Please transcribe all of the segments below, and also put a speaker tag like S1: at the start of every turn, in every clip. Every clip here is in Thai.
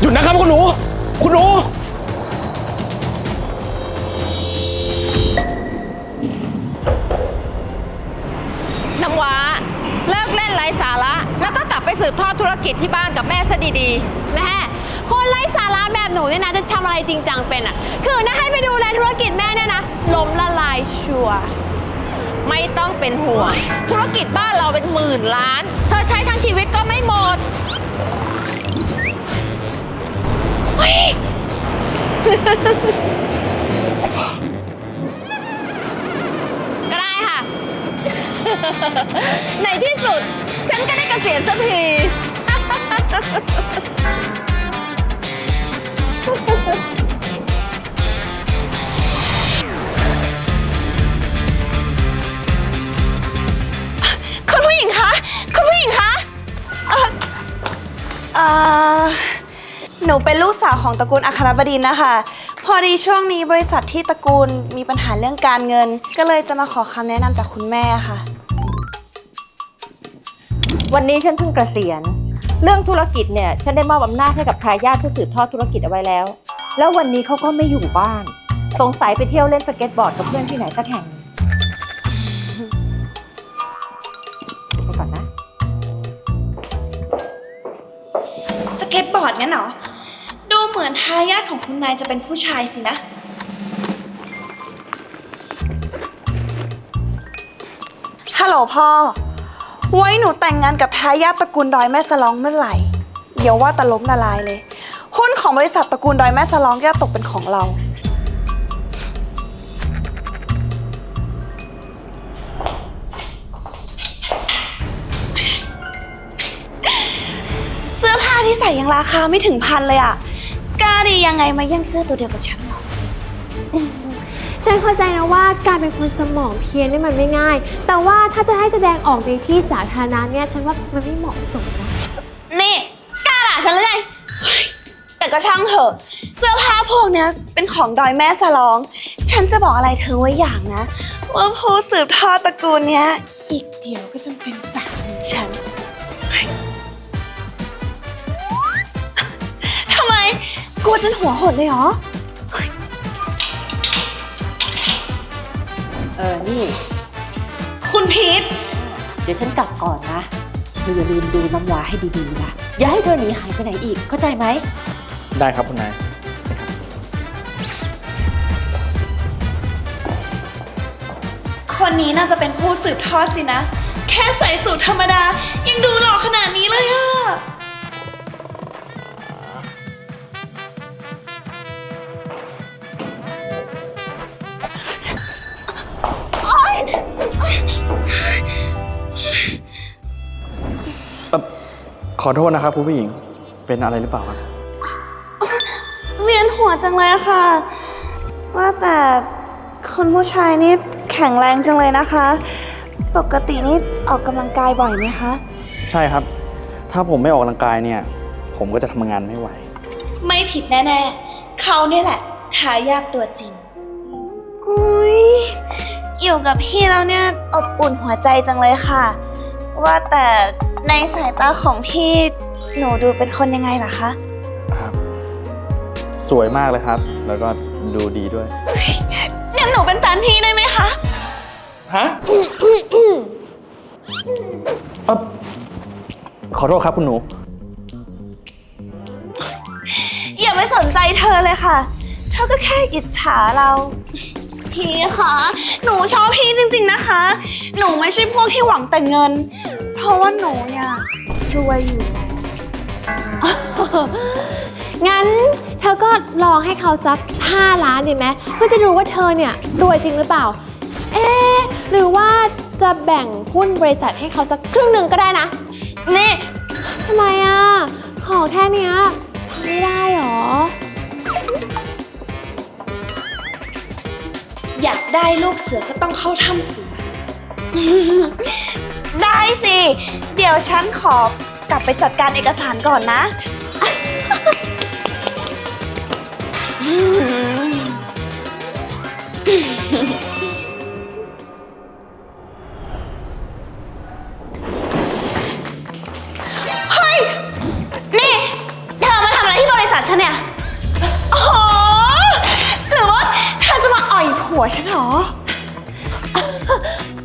S1: หยุดนะครับคุณหนู คุณหนู
S2: น้ำว้าเลิกเล่นไร้สาระ แล้วก็กลับไปสืบทอดธุรกิจที่บ้านกับแม่ซะดี
S3: แม่คนไร้สาระแบบหนูเนี่ยนะจะทำอะไรจริงจังเป็นอะ คือนะให้ไปดูแลธุรกิจแม่เนี่ยนะล้มละลายชัวร์
S2: ๆ ไม่ต้องเป็นห่วง ธุรกิจบ้านเราเป็นหมื่นล้าน เธอใช้ทั้งชีวิตก็ไม่หมด
S3: ก็ได้ค่ะ
S2: ในที่สุด ฉันก็ได้เกษียณสักที
S4: คุณ หนูเป็นลูกสาวของตระกูลอัครบดินทร์นะคะ พอดีช่วงนี้บริษัทที่ตระกูลมีปัญหาเรื่องการเงิน ก็เลยจะมาขอคำแนะนำจากคุณแม่ค่ะ
S2: วันนี้ฉันเพิ่งเกษียณ เรื่องธุรกิจเนี่ยฉันได้มอบอำนาจให้กับทายาทผู้สืบทอดธุรกิจเอาไว้แล้ว แล้ววันนี้เขาก็ไม่อยู่บ้าน สงสัยไปเที่ยวเล่นสเก็ตบอร์ดกับเพื่อนที่ไหนสักแห่งหนึ่งไปก่อนนะ
S4: สเก็ตบอร์ดงั้นเหรอดู เหมือนทายาทของคุณนายจะเป็นผู้ชายสินะ ฮัลโหลพ่อ ไว้หนูแต่งงานกับทายาทตระกูลดอยแม่สลองเมื่อไหร่ เดี๋ยวว่าแตะล้มละลายเลย หุ้นของบริษัทตระกูลดอยแม่สลองก็ตกเป็นของเรา เสื้อผ้าที่ใส่ยังราคาไม่ถึงพันเลยอะกล้า ดียังไงมาแย่งเสื้อตัวเดียวกับฉันเหรอ
S3: ฉันเข้าใจนะว่าการเป็นคนสมองเพี้ยนนี่มันไม่ง่าย แต่ว่าถ้าจะให้แสดงออกในที่สาธารณะเนี่ยฉันว่ามันไม่เหมาะสมนะ
S4: นี่กล้าด่าฉันหรือไงเฮ้ยแต่ก็ช่างเถอะ เสื้อผ้าพวกเนี้ยเป็นของดอยแม่สลอง ฉันจะบอกอะไรเธอไว้อย่างนะ ว่าผู้สืบทอดตระกูลเนี้ย อีกเดี๋ยวก็จะเป็นสามีฉัน ลัวจนหัวหดเลยเหรอ
S2: เออ นี่
S4: คุณพีท
S2: เดี๋ยวฉันกลับก่อนนะเธออย่าลืมดูน้ำว้าให้ดีๆนะ อย่าให้เธอหนีหายไปไหนอีก เข้าใจไหม
S1: ได้ครับคุณนาย
S4: คนนี้น่าจะเป็นผู้สืบทอดสินะ แค่ใส่สูทธรรมดา ยังดู ขอ
S1: โทษนะครับคุณผู้หญิง เป็นอะไรหรือเปล่าครับ
S4: เวียนหัวจังเลยอะค่ะ ว่าแต่คนผู้ชายนี่แข็งแรงจังเลยนะคะ ปกตินี่ออกกำลังกายบ่อยไหมคะ
S1: ใช่ครับ ถ้าผมไม่ออกกำลังกายเนี่ย ผมก็จะทำงานไม่ไหว
S4: ไม่ผิดแน่ๆ เขาเนี่ยแหละทายาทตัวจริง อุ้ยอยู่กับพี่แล้วเนี่ยอบอุ่นหัวใจจังเลยค่ะ ว่าแต่ในสายตาของพี่หนูดูเป็นคนยังไงล่ะคะ
S1: ครับ สวยมากเลยครับ แล้วก็ดูดีด้วย
S4: งั้นหนูเป็นแฟนพี่ได้ไหมคะ
S1: ฮะเอ่อขอโทษครับคุณหนู
S4: อย่าไปสนใจเธอเลยค่ะ เธอก็แค่อิจฉาเรา พี่คะหนูชอบพี่จริง ๆนะคะ หนูไม่ใช่พวกที่หวังแต่เงิน เพราะว่าหนูเนี่ยรวยอยู่แล้ว
S3: งั้นเธอก็ลองให้เขาสัก 5 ล้านดีไหมเพื่อจะดูว่าเธอเนี่ยรวยจริงหรือเปล่า เอ๊ะหรือว่าจะแบ่งหุ้นบริษัทให้เขาสักครึ่งหนึ่งก็ได้นะ
S4: นี่
S3: ทำไมอะ ขอแค่เนี้ยไม่ได้หรอ
S4: อยากได้ลูกเสือก็ต้องเข้าถ้ำเสือ ได้สิ เดี๋ยวฉันขอกลับไปจัดการเอกสารก่อนนะ อืม ฉันเหรอ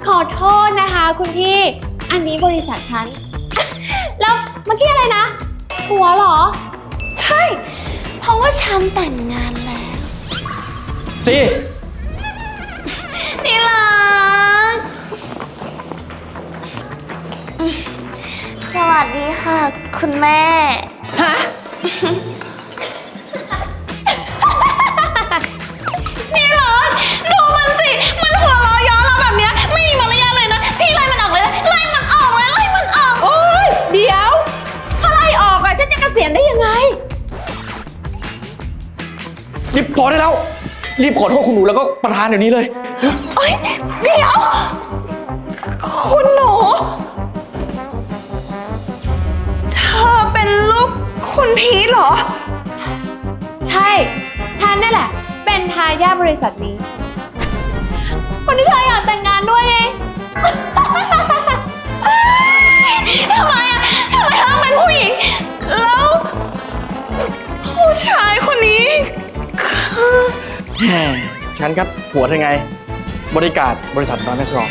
S3: ขอโทษนะคะคุณพี่ อันนี้บริษัทฉัน แล้วเมื่อกี้อะไรนะหัวเหรอ
S4: ใช่ เพราะว่าฉันแต่งงานแล้ว
S1: สิ
S4: นี่รักสวัสดีค่ะ คุณแม่
S2: ฮะ
S4: พอได้
S1: แล้ว รีบขอโทษคุณหนูแล้วก็ประธานเดี๋ยวนี้เลย
S4: เอ้ยเดี๋ยว คุณหนู เธอเป็นลูกคุณพีทเหรอ
S3: ใช่ ฉันนี่แหละ เป็นทายาทบริษัทนี้ คนที่เธออยากแต่งงานด้วยไง
S4: ทำไมอะทำไมเธอต้องเป็นผู้หญิง แล้ว ผู้ชายคนนี้คือ
S1: ฉันครับผัวเธอไง บริการบริษัทน้อนแม่สลอง